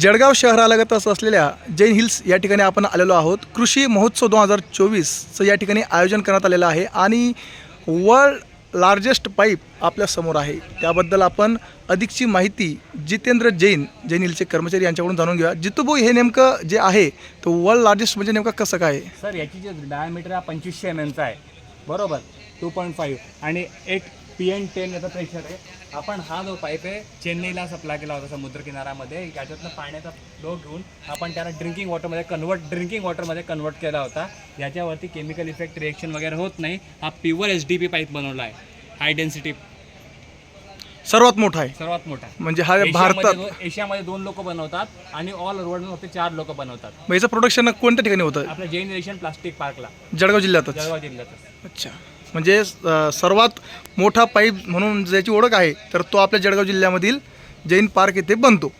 जळगाव शहरालगतच असलेल्या जैन हिल्स या ठिकाणी आपण आलेलो आहोत. कृषी महोत्सव दोन हजार चोवीसचं या ठिकाणी आयोजन करण्यात आलेलं आहे आणि वर्ल्ड लार्जेस्ट पाईप आपल्यासमोर आहे. त्याबद्दल आपण अधिकची माहिती जितेंद्र जैन जैन हिलचे कर्मचारी यांच्याकडून जाणून घेऊया. जितूभाऊ हे नेमकं जे आहे तो वर्ल्ड लार्जेस्ट म्हणजे नेमकं कसं काय आहे? सर याची जे डायमीटर हा पंचवीसशे एम एमचा आहे. बरोबर? टू पॉईंट फाईव्ह आणि एक पी एन टेन याचा प्रेशर आहे. आपण हा जो पाईप आहे चेन्नईला सप्लाय केला होता समुद्रकिनाऱ्यामध्ये याच्यातनं पाण्याचा फ्लो घेऊन आपण त्याला ड्रिंकिंग वॉटरमध्ये कन्वर्ट ड्रिंकिंग वॉटरमध्ये कन्वर्ट केला होता. याच्यावरती केमिकल इफेक्ट रिएक्शन वगैरे होत नाही. हा pure H D P pipe बनवला आहे. हाय डेन्सिटी सर्वात मोठा आहे. सर्वात मोठा. म्हणजे हा भारतात एशियामध्ये दोन लोक बनवतात आणि ऑल वर्ल्ड फक्त चार लोक बनवतात. मग याचं प्रोडक्शन कोणत्या ठिकाणी होतं? आपल्या जैन प्लास्टिक पार्कला. जळगाव जिल्ह्यातच. जळगाव जिल्ह्यात अच्छा. म्हणजे सर्वात मोठा पाईप म्हणून ज्याची ओळख आहे तर तो आपल्या जळगाव जिल्ह्यामधील जैन पार्क येथे बनतो.